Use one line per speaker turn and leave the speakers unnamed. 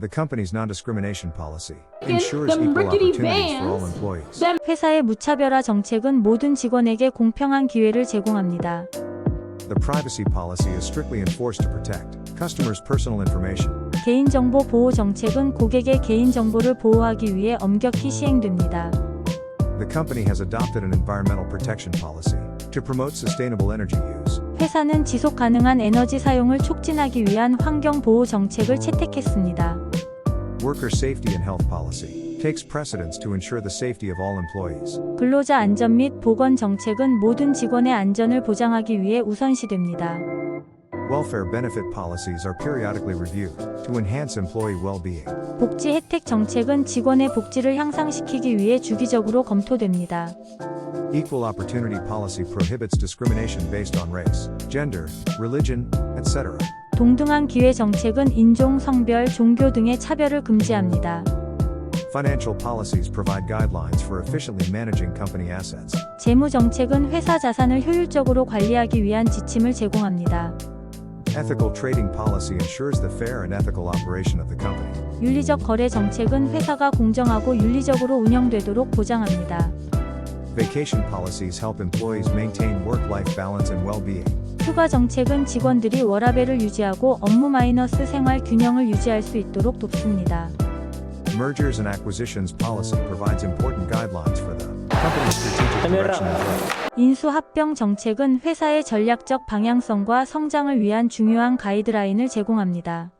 The company's non-discrimination policy ensures equal opportunities for all employees.
회사의 무차별화 정책은 모든 직원에게 공평한 기회를 제공합니다.
The privacy policy is strictly enforced to protect customers' personal information.
개인정보 보호 정책은 고객의 개인정보를 보호하기 위해 엄격히 시행됩니다.
The company has adopted an environmental protection policy to promote sustainable energy use.
회사는 지속 가능한 에너지 사용을 촉진하기 위한 환경 보호 정책을 채택했습니다.
Worker safety and health policy takes precedence to ensure the safety of all employees.
근로자 안전 및 보건 정책은 모든 직원의 안전을 보장하기 위해 우선시됩니다.
Welfare benefit policies are periodically reviewed to enhance employee well-being.
복지 혜택 정책은 직원의 복지를 향상시키기 위해 주기적으로 검토됩니다.
Equal opportunity policy prohibits discrimination based on race, gender, religion, etc.
동등한 기회 정책은 인종, 성별, 종교 등의 차별을 금지합니다.
Financial policies provide guidelines for efficiently managing company assets.
재무 정책은 회사 자산을 효율적으로 관리하기 위한 지침을 제공합니다.
Ethical trading policy ensures the fair and ethical operation of the company.
윤리적 거래 정책은 회사가 공정하고 윤리적으로 운영되도록 보장합니다.
Vacation policies help employees maintain work-life balance and well-being.
휴가 정책은 직원들이 워라밸을 유지하고 업무 마이너스 생활 균형을 유지할 수 있도록 돕습니다.
Mergers and acquisitions policy provides important guidelines for the company's strategic direction and growth.
인수 합병 정책은 회사의 전략적 방향성과 성장을 위한 중요한 가이드라인을 제공합니다.